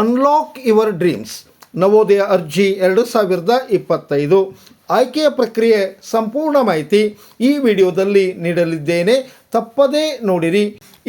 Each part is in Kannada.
ಅನ್ಲಾಕ್ ಯುವರ್ ಡ್ರೀಮ್ಸ್ ನವೋದಯ ಅರ್ಜಿ ಎರಡು ಸಾವಿರದ ಇಪ್ಪತ್ತೈದು. ಆಯ್ಕೆಯ ಪ್ರಕ್ರಿಯೆ ಸಂಪೂರ್ಣ ಮಾಹಿತಿ ಈ ವಿಡಿಯೋದಲ್ಲಿ ನೀಡಲಿದ್ದೇನೆ. ತಪ್ಪದೇ ನೋಡಿರಿ.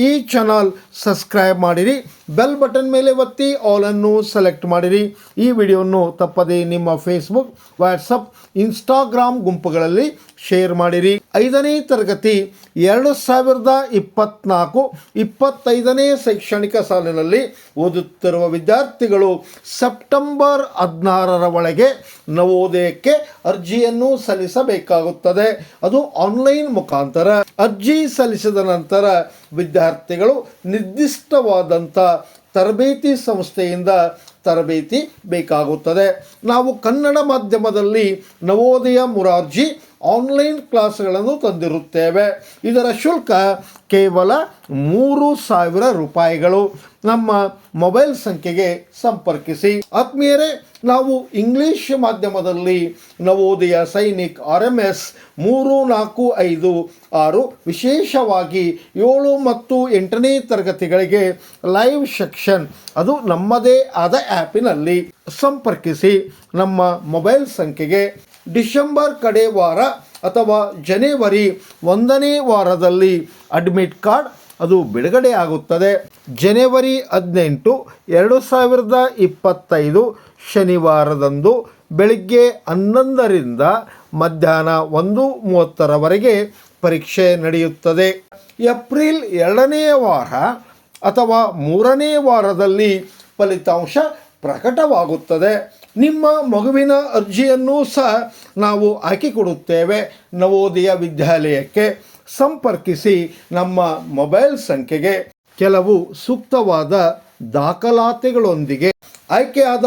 ಈ ಚಾನಲ್ ಸಬ್ಸ್ಕ್ರೈಬ್ ಮಾಡಿರಿ. ಬೆಲ್ ಬಟನ್ ಮೇಲೆ ಒತ್ತಿ ಆಲನ್ನು ಸೆಲೆಕ್ಟ್ ಮಾಡಿರಿ. ಈ ವಿಡಿಯೋವನ್ನು ತಪ್ಪದೆ ನಿಮ್ಮ ಫೇಸ್ಬುಕ್ ವಾಟ್ಸಪ್ ಇನ್ಸ್ಟಾಗ್ರಾಮ್ ಗುಂಪುಗಳಲ್ಲಿ ಶೇರ್ ಮಾಡಿರಿ. ಐದನೇ ತರಗತಿ, ಎರಡು ಸಾವಿರದ ಇಪ್ಪತ್ನಾಲ್ಕು, ಇಪ್ಪತ್ತೈದನೇ ಶೈಕ್ಷಣಿಕ ಸಾಲಿನಲ್ಲಿ ಓದುತ್ತಿರುವ ವಿದ್ಯಾರ್ಥಿಗಳು ಸೆಪ್ಟೆಂಬರ್ ಹದಿನಾರರ ಒಳಗೆ ನವೋದಯಕ್ಕೆ ಅರ್ಜಿಯನ್ನು ಸಲ್ಲಿಸಬೇಕಾಗುತ್ತದೆ. ಅದು ಆನ್ಲೈನ್ ಮುಖಾಂತರ. ಅರ್ಜಿ ಸಲ್ಲಿಸಿದ ನಂತರ ವಿದ್ಯಾರ್ಥಿಗಳು ನಿರ್ದಿಷ್ಟವಾದಂಥ ತರಬೇತಿ ಸಂಸ್ಥೆಯಿಂದ ತರಬೇತಿ ಬೇಕಾಗುತ್ತದೆ. ನಾವು ಕನ್ನಡ ಮಾಧ್ಯಮದಲ್ಲಿ ನವೋದಯ ಮುರಾರ್ಜಿ ಆನ್ಲೈನ್ ಕ್ಲಾಸ್ಗಳನ್ನು ತಂದಿರುತ್ತೇವೆ. ಇದರ ಶುಲ್ಕ ಕೇವಲ ಮೂರು ಸಾವಿರ ರೂಪಾಯಿಗಳು. ನಮ್ಮ ಮೊಬೈಲ್ ಸಂಖ್ಯೆಗೆ ಸಂಪರ್ಕಿಸಿ. ಆತ್ಮೀಯರೇ, ನಾವು ಇಂಗ್ಲಿಷ್ ಮಾಧ್ಯಮದಲ್ಲಿ Navodaya Sainik R M S ಮೂರು ನಾಲ್ಕು ಐದು ಆರು ವಿಶೇಷವಾಗಿ ಏಳು ಮತ್ತು ಎಂಟನೇ ತರಗತಿಗಳಿಗೆ ಲೈವ್ ಸೆಕ್ಷನ್, ಅದು ನಮ್ಮದೇ ಆದ ಆ್ಯಪಿನಲ್ಲಿ ಸಂಪರ್ಕಿಸಿ. ನಮ್ಮ ಮೊಬೈಲ್ ಸಂಖ್ಯೆಗೆ ಡಿಸೆಂಬರ್ ಕಡೆ ವಾರ ಅಥವಾ ಜನವರಿ ಒಂದನೇ ವಾರದಲ್ಲಿ ಅಡ್ಮಿಟ್ ಕಾರ್ಡ್ ಅದು ಬಿಡುಗಡೆ ಆಗುತ್ತದೆ. ಜನವರಿ ಹದಿನೆಂಟು, ಎರಡು ಸಾವಿರದ ಇಪ್ಪತ್ತೈದು ಶನಿವಾರದಂದು ಬೆಳಿಗ್ಗೆ ಹನ್ನೊಂದರಿಂದ ಮಧ್ಯಾಹ್ನ ಒಂದು ಮೂವತ್ತರವರೆಗೆ ಪರೀಕ್ಷೆ ನಡೆಯುತ್ತದೆ. ಏಪ್ರಿಲ್ ಎರಡನೇ ವಾರ ಅಥವಾ ಮೂರನೇ ವಾರದಲ್ಲಿ ಫಲಿತಾಂಶ ಪ್ರಕಟವಾಗುತ್ತದೆ. ನಿಮ್ಮ ಮಗುವಿನ ಅರ್ಜಿಯನ್ನು ಸಹ ನಾವು ಹಾಕಿಕೊಡುತ್ತೇವೆ. ನವೋದಯ ವಿದ್ಯಾಲಯಕ್ಕೆ ಸಂಪರ್ಕಿಸಿ ನಮ್ಮ ಮೊಬೈಲ್ ಸಂಖ್ಯೆಗೆ ಕೆಲವು ಸೂಕ್ತವಾದ ದಾಖಲಾತಿಗಳೊಂದಿಗೆ ಆಯ್ಕೆಯಾದ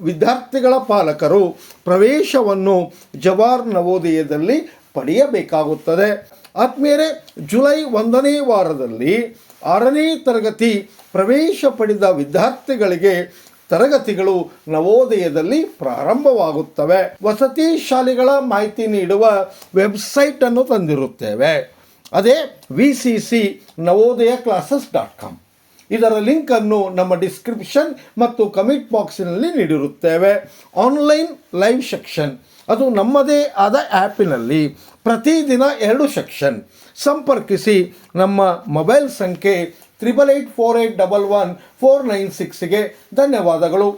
ವಿದ್ಯಾರ್ಥಿಗಳ ಪಾಲಕರು ಪ್ರವೇಶವನ್ನು ಜವಾರ್ ನವೋದಯದಲ್ಲಿ ಪಡೆಯಬೇಕಾಗುತ್ತದೆ. ಆದ್ಮೇಲೆ ಜುಲೈ ಒಂದನೇ ವಾರದಲ್ಲಿ ಆರನೇ ತರಗತಿ ಪ್ರವೇಶ ಪಡೆದ ವಿದ್ಯಾರ್ಥಿಗಳಿಗೆ ತರಗತಿಗಳು ನವೋದಯದಲ್ಲಿ ಪ್ರಾರಂಭವಾಗುತ್ತವೆ. ವಸತಿ ಶಾಲೆಗಳ ಮಾಹಿತಿ ನೀಡುವ ವೆಬ್ಸೈಟನ್ನು ತಂದಿರುತ್ತೇವೆ. ಅದೇ V C C Navodaya classes dot com ಇದರ ಲಿಂಕನ್ನು ನಮ್ಮ ಡಿಸ್ಕ್ರಿಪ್ಷನ್ ಮತ್ತು ಕಮೆಂಟ್ ಬಾಕ್ಸಿನಲ್ಲಿ ನೀಡಿರುತ್ತೇವೆ. ಆನ್ಲೈನ್ ಲೈವ್ ಸೆಕ್ಷನ್ ಅದು ನಮ್ಮದೇ ಆದ ಆ್ಯಪಿನಲ್ಲಿ ಪ್ರತಿದಿನ ಎರಡು ಸೆಕ್ಷನ್ ಸಂಪರ್ಕಿಸಿ ನಮ್ಮ ಮೊಬೈಲ್ ಸಂಖ್ಯೆ triple eight four eight double one four nine ಸಿಕ್ಸ್ಗೆ ಧನ್ಯವಾದಗಳು.